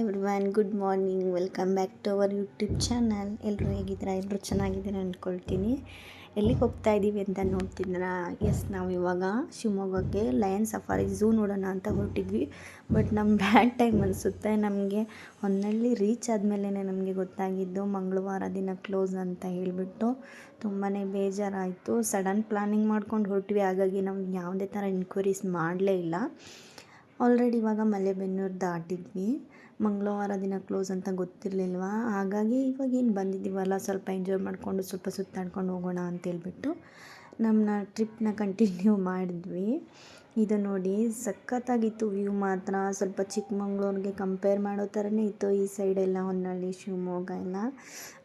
Everyone good morning. Welcome back to our YouTube channel. ಎಲ್ಲರೂ ಹೇಗಿದ್ದೀರಾ? ಎಲ್ಲರೂ ಚೆನ್ನಾಗಿದ್ದೀರಾ ಅಂದ್ಕೊಳ್ತೀನಿ ಎಲ್ಲಿಗೆ ಹೋಗ್ತಾ ಇದ್ದೀವಿ ಅಂತ ನೋಡ್ತಿದ್ದೀರಾ? ಎಸ್ ನಾವು ಇವಾಗ ಶಿವಮೊಗ್ಗಕ್ಕೆ ಲಯನ್ ಸಫಾರಿ ಝೂ ನೋಡೋಣ ಅಂತ ಹೊರಟಿದ್ವಿ. ಬಟ್ ನಮ್ಮ ಬ್ಯಾಡ್ ಟೈಮ್ ಅನಿಸುತ್ತೆ. ನಮಗೆ ಹೊನ್ನಳ್ಳಿ ರೀಚ್ ಆದಮೇಲೆ ನಮಗೆ ಗೊತ್ತಾಗಿದ್ದು ಮಂಗಳವಾರ ದಿನ ಕ್ಲೋಸ್ ಅಂತ ಹೇಳಿಬಿಟ್ಟು ತುಂಬಾ ಬೇಜಾರಾಯಿತು. ಸಡನ್ ಪ್ಲಾನಿಂಗ್ ಮಾಡ್ಕೊಂಡು ಹೊರಟಿವಿ. ಹಾಗಾಗಿ ನಮ್ಗೆ ಯಾವುದೇ ಥರ ಎನ್ಕ್ವೈರೀಸ್ ಮಾಡಲೇ ಇಲ್ಲ. ಆಲ್ರೆಡಿ ಇವಾಗ ಮಲೆಬೆನ್ನೂರು ದಾಟಿದ್ವಿ. ಮಂಗಳವಾರ ದಿನ ಕ್ಲೋಸ್ ಅಂತ ಗೊತ್ತಿರಲಿಲ್ವಾ? ಹಾಗಾಗಿ ಇವಾಗ ಏನು ಬಂದಿದ್ದೀವಲ್ಲ, ಸ್ವಲ್ಪ ಎಂಜಾಯ್ ಮಾಡಿಕೊಂಡು, ಸ್ವಲ್ಪ ಸುತ್ತಾಡ್ಕೊಂಡು ಹೋಗೋಣ ಅಂತೇಳ್ಬಿಟ್ಟು ನಮ್ಮನ್ನ ಟ್ರಿಪ್ನ ಕಂಟಿನ್ಯೂ ಮಾಡಿದ್ವಿ. ಇದು ನೋಡಿ, ಸಖತ್ತಾಗಿತ್ತು ವ್ಯೂ ಮಾತ್ರ. ಸ್ವಲ್ಪ ಚಿಕ್ಕಮಂಗ್ಳೂರಿಗೆ ಕಂಪೇರ್ ಮಾಡೋ ಥರನೇ ಇತ್ತು ಈ ಸೈಡೆಲ್ಲ ಹೊನ್ನಳ್ಳಿ ಶಿವಮೊಗ್ಗ ಎಲ್ಲ.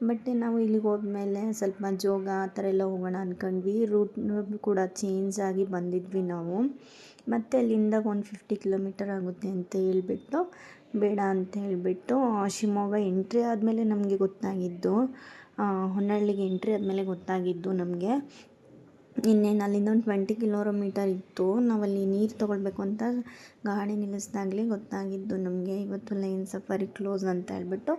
ಬಟ್ ನಾವು ಇಲ್ಲಿಗೆ ಹೋದ್ಮೇಲೆ ಸ್ವಲ್ಪ ಜೋಗ ಆ ಥರ ಎಲ್ಲ ಹೋಗೋಣ ಅಂದ್ಕೊಂಡ್ವಿ ರೂಟ್ ಕೂಡ ಚೇಂಜ್ ಆಗಿ ಬಂದಿದ್ವಿ ನಾವು. ಮತ್ತು ಅಲ್ಲಿಂದ ಒನ್ ಫಿಫ್ಟಿ ಕಿಲೋಮೀಟರ್ ಆಗುತ್ತೆ ಅಂತ ಹೇಳ್ಬಿಟ್ಟು ಬೇಡ ಅಂತ ಹೇಳಿಬಿಟ್ಟು ಶಿವಮೊಗ್ಗ ಎಂಟ್ರಿ ಆದಮೇಲೆ ನಮಗೆ ಗೊತ್ತಾಗಿದ್ದು ಹೊನ್ನಳ್ಳಿಗೆ ಎಂಟ್ರಿ ಆದಮೇಲೆ ಗೊತ್ತಾಗಿದ್ದು ನಮಗೆ. ಇನ್ನೇನು ಅಲ್ಲಿಂದ ಒಂದು ಟ್ವೆಂಟಿ ಕಿಲೋಮೀಟರ್ ಇತ್ತು. ನಾವಲ್ಲಿ ನೀರು ತೊಗೊಳ್ಬೇಕು ಅಂತ ಗಾಡಿ ನಿಲ್ಲಿಸ್ದಾಗಲೇ ಗೊತ್ತಾಗಿದ್ದು ನಮಗೆ. ಇವತ್ತು ಲೈನ್ ಸಫಾರಿ ಕ್ಲೋಸ್ ಅಂತ ಹೇಳ್ಬಿಟ್ಟು.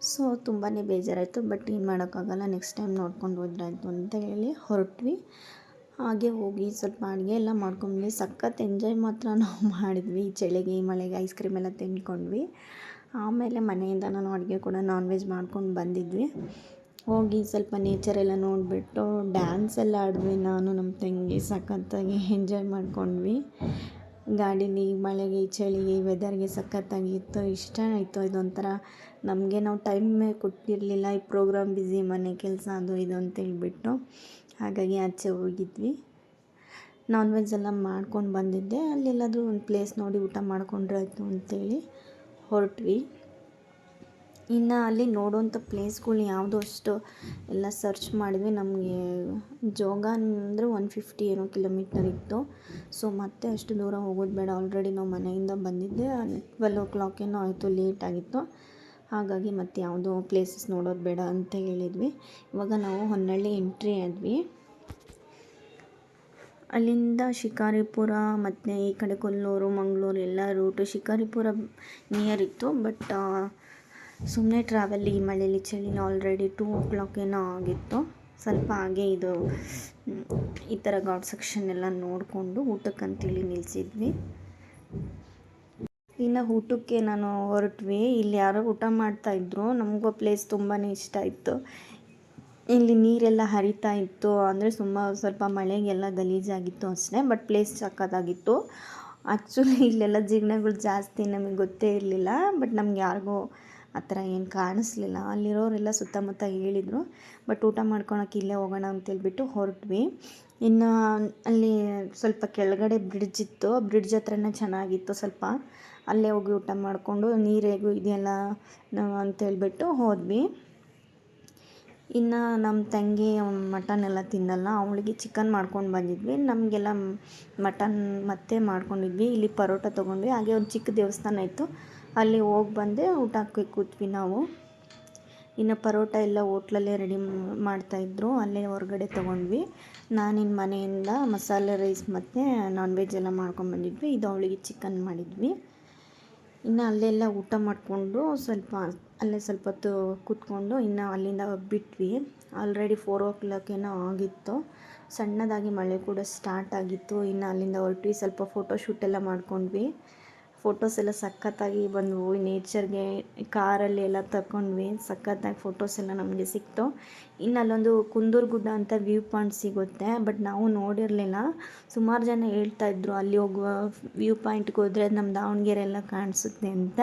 ಸೊ ತುಂಬಾ ಬೇಜಾರಾಯಿತು. ಬಟ್ ಏನು ಮಾಡೋಕ್ಕಾಗಲ್ಲ. ನೆಕ್ಸ್ಟ್ ಟೈಮ್ ನೋಡ್ಕೊಂಡು ಹೋದ್ರಾಯ್ತು ಅಂತ ಹೇಳಿ ಹೊರಟ್ವಿ. ಹಾಗೆ ಹೋಗಿ ಸ್ವಲ್ಪ ಅಡುಗೆ ಎಲ್ಲ ಮಾಡ್ಕೊಂಡ್ವಿ. ಸಖತ್ ಎಂಜಾಯ್ ಮಾತ್ರ ನಾವು ಮಾಡಿದ್ವಿ. ಚಳಿಗೆ, ಮಳೆಗೆ ಐಸ್ ಕ್ರೀಮ್ ಎಲ್ಲ ತಿಂದ್ಕೊಂಡ್ವಿ. ಆಮೇಲೆ ಮನೆಯಿಂದ ನಾನು ಅಡುಗೆ ಕೂಡ ನಾನ್ ವೆಜ್ ಮಾಡ್ಕೊಂಡು ಬಂದಿದ್ವಿ. ಹೋಗಿ ಸ್ವಲ್ಪ ನೇಚರ್ ಎಲ್ಲ ನೋಡಿಬಿಟ್ಟು ಡ್ಯಾನ್ಸ್ ಎಲ್ಲ ಆಡಿದ್ವಿ ನಾನು ನಮ್ಮ ತಂಗಿ. ಸಖತ್ತಾಗಿ ಎಂಜಾಯ್ ಮಾಡ್ಕೊಂಡ್ವಿ. ಗಾಡಿಲಿ ಮಳೆಗೆ, ಚಳಿಗೆ ವೆದರ್ಗೆ ಸಖತ್ತಾಗಿತ್ತು ಇಷ್ಟ ಆಯಿತು. ಇದೊಂಥರ ನಮಗೆ ನಾವು ಟೈಮ್ ಕೊಟ್ಟಿರಲಿಲ್ಲ, ಈ ಪ್ರೋಗ್ರಾಮ್ ಬ್ಯುಸಿ ಮನೆ ಕೆಲಸ ಅದು ಇದು ಅಂತ ಹೇಳ್ಬಿಟ್ಟು. ಹಾಗಾಗಿ ಆಚೆ ಹೋಗಿದ್ವಿ. ನಾನ್ ವೆಜ್ ಎಲ್ಲ ಮಾಡ್ಕೊಂಡು ಬಂದಿದ್ದೆ. ಅಲ್ಲೆಲ್ಲಾದರೂ ಒಂದು ಪ್ಲೇಸ್ ನೋಡಿ ಊಟ ಮಾಡ್ಕೊಂಡ್ರೆ ಆಯಿತು ಅಂತೇಳಿ ಹೊರಟ್ವಿ. ಇನ್ನು ಅಲ್ಲಿ ನೋಡುವಂಥ ಪ್ಲೇಸ್ಗಳು ಯಾವುದೋ ಅಷ್ಟು ಎಲ್ಲ ಸರ್ಚ್ ಮಾಡಿದ್ವಿ. ನಮಗೆ ಜೋಗ ಅಂದರೆ ಒನ್ ಫಿಫ್ಟಿ ಏನೋ ಕಿಲೋಮೀಟರ್ ಇತ್ತು. ಸೊ ಮತ್ತೆ ಅಷ್ಟು ದೂರ ಹೋಗೋದು ಬೇಡ. ಆಲ್ರೆಡಿ ನಾವು ಮನೆಯಿಂದ ಬಂದಿದ್ದೆ. ಟ್ವೆಲ್ ಓ ಕ್ಲಾಕ್ ಏನೋ ಆಯಿತು ಲೇಟ್ ಆಗಿತ್ತು. ಹಾಗಾಗಿ ಮತ್ತು ಯಾವುದೋ ಪ್ಲೇಸಸ್ ನೋಡೋದು ಬೇಡ ಅಂತ ಹೇಳಿದ್ವಿ. ಇವಾಗ ನಾವು ಹೊನ್ನಳ್ಳಿ ಎಂಟ್ರಿ ಆದ್ವಿ. ಅಲ್ಲಿಂದ ಶಿಕಾರಿಪುರ ಮತ್ತು ಈ ಕಡೆ ಕೊಲ್ಲೂರು ಮಂಗಳೂರು ಎಲ್ಲ ರೂಟು ಶಿಕಾರಿಪುರ ನಿಯರ್ ಇತ್ತು. ಬಟ್ ಸುಮ್ಮನೆ ಟ್ರಾವೆಲ್ ಈ ಮಳೆಯಲ್ಲಿ ಚಳಿನ ಆಲ್ರೆಡಿ ಟೂ ಓ ಕ್ಲಾಕ್ ಏನೋ ಆಗಿತ್ತು. ಸ್ವಲ್ಪ ಹಾಗೆ ಇದು ಈ ಥರ ಗಾಡ್ ಸೆಕ್ಷನ್ ಎಲ್ಲ ನೋಡಿಕೊಂಡು ಊಟಕ್ಕಂತೇಳಿ ನಿಲ್ಲಿಸಿದ್ವಿ ಇನ್ನು ಊಟಕ್ಕೆ ನಾನು ಹೊರಟ್ವಿ. ಇಲ್ಲಿ ಯಾರೋ ಊಟ ಮಾಡ್ತಾಯಿದ್ರು ನಮಗೂ ಪ್ಲೇಸ್ ತುಂಬಾ ಇಷ್ಟ ಇತ್ತು ಇಲ್ಲಿ ನೀರೆಲ್ಲ ಹರಿತಾ ಇತ್ತು. ಅಂದರೆ ತುಂಬ ಸ್ವಲ್ಪ ಮಳೆಗೆಲ್ಲ ಗಲೀಜಾಗಿತ್ತು ಅಷ್ಟೇ ಬಟ್ ಪ್ಲೇಸ್ ಸಕ್ಕತ್ತಾಗಿತ್ತು ಆ್ಯಕ್ಚುಲಿ ಇಲ್ಲೆಲ್ಲ ಜೀರ್ಣಗಳು ಜಾಸ್ತಿ ನಮಗೆ ಗೊತ್ತೇ ಇರಲಿಲ್ಲ ಬಟ್ ನಮ್ಗೆ ಯಾರಿಗೂ ಆ ಥರ ಏನು ಕಾಣಿಸ್ಲಿಲ್ಲ. ಅಲ್ಲಿರೋರೆಲ್ಲ ಸುತ್ತಮುತ್ತ ಹೇಳಿದರು, ಬಟ್ ಊಟ ಮಾಡ್ಕೊಳಕ್ಕೆ ಇಲ್ಲೇ ಹೋಗೋಣ ಅಂತೇಳ್ಬಿಟ್ಟು ಹೊರಟ್ವಿ. ಇನ್ನು ಅಲ್ಲಿ ಸ್ವಲ್ಪ ಕೆಳಗಡೆ ಬ್ರಿಡ್ಜ್ ಇತ್ತು. ಬ್ರಿಡ್ಜ್ ಹತ್ರನೇ ಚೆನ್ನಾಗಿತ್ತು ಸ್ವಲ್ಪ. ಅಲ್ಲೇ ಹೋಗಿ ಊಟ ಮಾಡಿಕೊಂಡು ನೀರು ಹೇಗೂ ಇದೆಯಲ್ಲ ಅಂತೇಳ್ಬಿಟ್ಟು ಹೋದ್ವಿ. ಇನ್ನು ನಮ್ಮ ತಂಗಿ ಮಟನ್ ಎಲ್ಲ ತಿನ್ನಲ್ಲ ಅವಳಿಗೆ ಚಿಕನ್ ಮಾಡ್ಕೊಂಡು ಬಂದಿದ್ವಿ. ನಮಗೆಲ್ಲ ಮಟನ್ ಮತ್ತೆ ಮಾಡ್ಕೊಂಡಿದ್ವಿ. ಇಲ್ಲಿ ಪರೋಟ ತೊಗೊಂಡ್ವಿ. ಹಾಗೆ ಒಂದು ಚಿಕ್ಕ ದೇವಸ್ಥಾನ ಇತ್ತು. ಅಲ್ಲಿ ಹೋಗಿ ಬಂದೆ ಊಟ ಹಾಕಿ ಕೂತ್ವಿ ನಾವು. ಇನ್ನು ಪರೋಟ ಎಲ್ಲ ಹೋಟ್ಲಲ್ಲೇ ರೆಡಿ ಮಾಡ್ತಾಯಿದ್ರು ಅಲ್ಲೇ ಹೊರಗಡೆ ತೊಗೊಂಡ್ವಿ. ನಾನಿನ್ನು ಮನೆಯಿಂದ ಮಸಾಲೆ ರೈಸ್ ಮತ್ತು ನಾನ್ ವೆಜ್ ಎಲ್ಲ ಮಾಡ್ಕೊಂಡ್ಬಂದಿದ್ವಿ ಇದು ಅವಳಿಗೆ ಚಿಕನ್ ಮಾಡಿದ್ವಿ. ಇನ್ನು ಅಲ್ಲೆಲ್ಲ ಊಟ ಮಾಡಿಕೊಂಡು ಸ್ವಲ್ಪ ಅಲ್ಲೇ ಸ್ವಲ್ಪ ಹೊತ್ತು ಕೂತ್ಕೊಂಡು ಇನ್ನು ಅಲ್ಲಿಂದ ಬಿಟ್ವಿ. ಆಲ್ರೆಡಿ ಫೋರ್ ಓ ಕ್ಲಾಕ್ ಏನೋ ಆಗಿತ್ತು. ಸಣ್ಣದಾಗಿ ಮಳೆ ಕೂಡ ಸ್ಟಾರ್ಟ್ ಆಗಿತ್ತು. ಇನ್ನು ಅಲ್ಲಿಂದ ಹೊರಟ್ವಿ. ಸ್ವಲ್ಪ ಫೋಟೋ ಶೂಟ್ ಎಲ್ಲ ಮಾಡ್ಕೊಂಡ್ವಿ. ಫೋಟೋಸ್ ಎಲ್ಲ ಸಖತ್ತಾಗಿ ಬಂದವು. ನೇಚರ್ಗೆ ಕಾರಲ್ಲಿ ಎಲ್ಲ ತಗೊಂಡ್ವಿ ಸಖತ್ತಾಗಿ ಫೋಟೋಸ್ ಎಲ್ಲ ನಮಗೆ ಸಿಕ್ತು. ಇನ್ನು ಅಲ್ಲೊಂದು ಕುಂದೂರು ಗುಡ್ಡ ಅಂತ ವ್ಯೂ ಪಾಯಿಂಟ್ ಸಿಗುತ್ತೆ. ಬಟ್ ನಾವು ನೋಡಿರಲಿಲ್ಲ. ಸುಮಾರು ಜನ ಹೇಳ್ತಾ ಹೇಳ್ತಾಯಿದ್ರು ಅಲ್ಲಿ ಹೋಗುವ ವ್ಯೂ ಪಾಯಿಂಟ್ಗೆ ಹೋದರೆ ನಮ್ಮ ದಾವಣಗೆರೆ ಎಲ್ಲ ಕಾಣಿಸುತ್ತೆ ಅಂತ.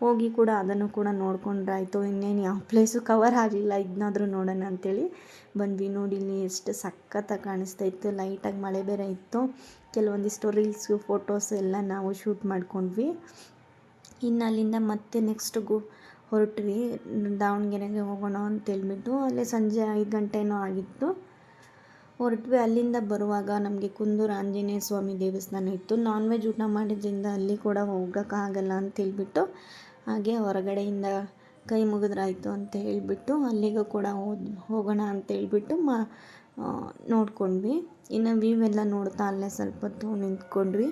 ಹೋಗಿ ಕೂಡ ಅದನ್ನು ಕೂಡ ನೋಡ್ಕೊಂಡ್ರಾಯಿತು. ಇನ್ನೇನು ಯಾವ ಪ್ಲೇಸು ಕವರ್ ಆಗಲಿಲ್ಲ ಇದನ್ನಾದರೂ ನೋಡೋಣ ಅಂಥೇಳಿ ಬಂದ್ವಿ. ನೋಡಿ, ಇಲ್ಲಿ ಎಷ್ಟು ಸಖತ್ತಾಗಿ ಕಾಣಿಸ್ತಾ ಇತ್ತು. ಲೈಟಾಗಿ ಮಳೆ ಬೇರೆ ಇತ್ತು. ಕೆಲವೊಂದಿಷ್ಟು ರೀಲ್ಸು ಫೋಟೋಸ್ ಎಲ್ಲ ನಾವು ಶೂಟ್ ಮಾಡ್ಕೊಂಡ್ವಿ. ಇನ್ನು ಅಲ್ಲಿಂದ ಮತ್ತೆ ನೆಕ್ಸ್ಟ್ ಗು ಹೊರಟ್ವಿ. ದಾವಣಗೆರೆಗೆ ಹೋಗೋಣ ಅಂತೇಳ್ಬಿಟ್ಟು ಅಲ್ಲೇ ಸಂಜೆ ಐದು ಗಂಟೆನೋ ಆಗಿತ್ತು. ಹೊರಟ್ವಿ. ಅಲ್ಲಿಂದ ಬರುವಾಗ ನಮಗೆ ಕುಂದೂರು ಆಂಜನೇಯ ಸ್ವಾಮಿ ದೇವಸ್ಥಾನ ಇತ್ತು. ನಾನ್ ವೆಜ್ ಊಟ ಮಾಡಿದ್ರಿಂದ ಅಲ್ಲಿ ಕೂಡ ಹೋಗೋಕ್ಕಾಗಲ್ಲ ಅಂತೇಳ್ಬಿಟ್ಟು ಹಾಗೆ ಹೊರಗಡೆಯಿಂದ ಕೈ ಮುಗಿದ್ರಾಯ್ತು ಅಂತ ಹೇಳಿಬಿಟ್ಟು ಅಲ್ಲಿಗೂ ಕೂಡ ಹೋಗೋಣ ಅಂತೇಳ್ಬಿಟ್ಟು ಮಾ ನೋಡ್ಕೊಂಡ್ವಿ. ಇನ್ನು ವ್ಯೂ ಎಲ್ಲ ನೋಡ್ತಾ ಅಲ್ಲೇ ಸ್ವಲ್ಪ ಹೊತ್ತು ನಿಂತ್ಕೊಂಡ್ವಿ.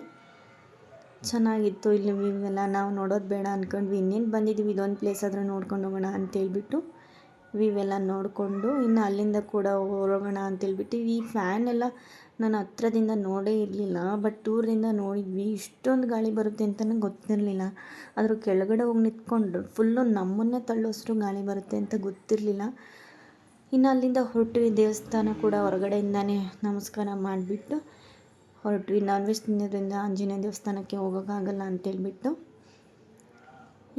ಚೆನ್ನಾಗಿತ್ತು ಇಲ್ಲಿ ವ್ಯೂ ಎಲ್ಲ. ನಾವು ನೋಡೋದು ಬೇಡ ಅಂದ್ಕೊಂಡ್ವಿ ಇನ್ನೇನು ಬಂದಿದ್ದೀವಿ ಇದೊಂದು ಪ್ಲೇಸ್ ಆದರೂ ನೋಡ್ಕೊಂಡು ಹೋಗೋಣ ಅಂತೇಳ್ಬಿಟ್ಟು ವ್ಯೂ ಎಲ್ಲ ನೋಡಿಕೊಂಡು ಇನ್ನು ಅಲ್ಲಿಂದ ಕೂಡ ಹೊರಗೋಣ ಅಂತೇಳ್ಬಿಟ್ಟು ಈ ಫ್ಯಾನ್ ಎಲ್ಲ ನಾನು ಹತ್ರದಿಂದ ನೋಡೇ ಇರಲಿಲ್ಲ ಬಟ್ ದೂರದಿಂದ ನೋಡಿದ್ವಿ. ಇಷ್ಟೊಂದು ಗಾಳಿ ಬರುತ್ತೆ ಅಂತ ಗೊತ್ತಿರಲಿಲ್ಲ. ಅದ್ರ ಕೆಳಗಡೆ ಹೋಗಿ ನಿಂತ್ಕೊಂಡು ಫುಲ್ಲು ನಮ್ಮನ್ನೇ ತಳ್ಳೋಷ್ಟು ಗಾಳಿ ಬರುತ್ತೆ ಅಂತ ಗೊತ್ತಿರಲಿಲ್ಲ. ಇನ್ನು ಅಲ್ಲಿಂದ ಹೊರಟ್ವಿ, ದೇವಸ್ಥಾನ ಕೂಡ ಹೊರಗಡೆಯಿಂದಾನೇ ನಮಸ್ಕಾರ ಮಾಡಿಬಿಟ್ಟು, ಹೊರಟ್ವಿ. ನಾನ್ ವೆಜ್ ತಿನ್ನೋದ್ರಿಂದ ಆಂಜನೇಯ ದೇವಸ್ಥಾನಕ್ಕೆ ಹೋಗೋಕ್ಕಾಗಲ್ಲ ಅಂತೇಳ್ಬಿಟ್ಟು.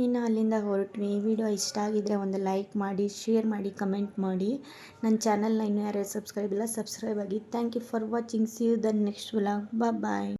ಇನ್ನು ಅಲ್ಲಿಂದ ಹೊರಟ್ವಿ. ಈ ವಿಡಿಯೋ ಇಷ್ಟ ಆಗಿದ್ದರೆ ಒಂದು ಲೈಕ್ ಮಾಡಿ, ಶೇರ್ ಮಾಡಿ, ಕಮೆಂಟ್ ಮಾಡಿ. ನನ್ನ ಚಾನಲ್ನ ಇನ್ನೂ ಯಾರು ಸಬ್ಸ್ಕ್ರೈಬ್ ಇಲ್ಲ, ಸಬ್ಸ್ಕ್ರೈಬ್ ಆಗಿ. Thank you for watching. See you the next vlog bye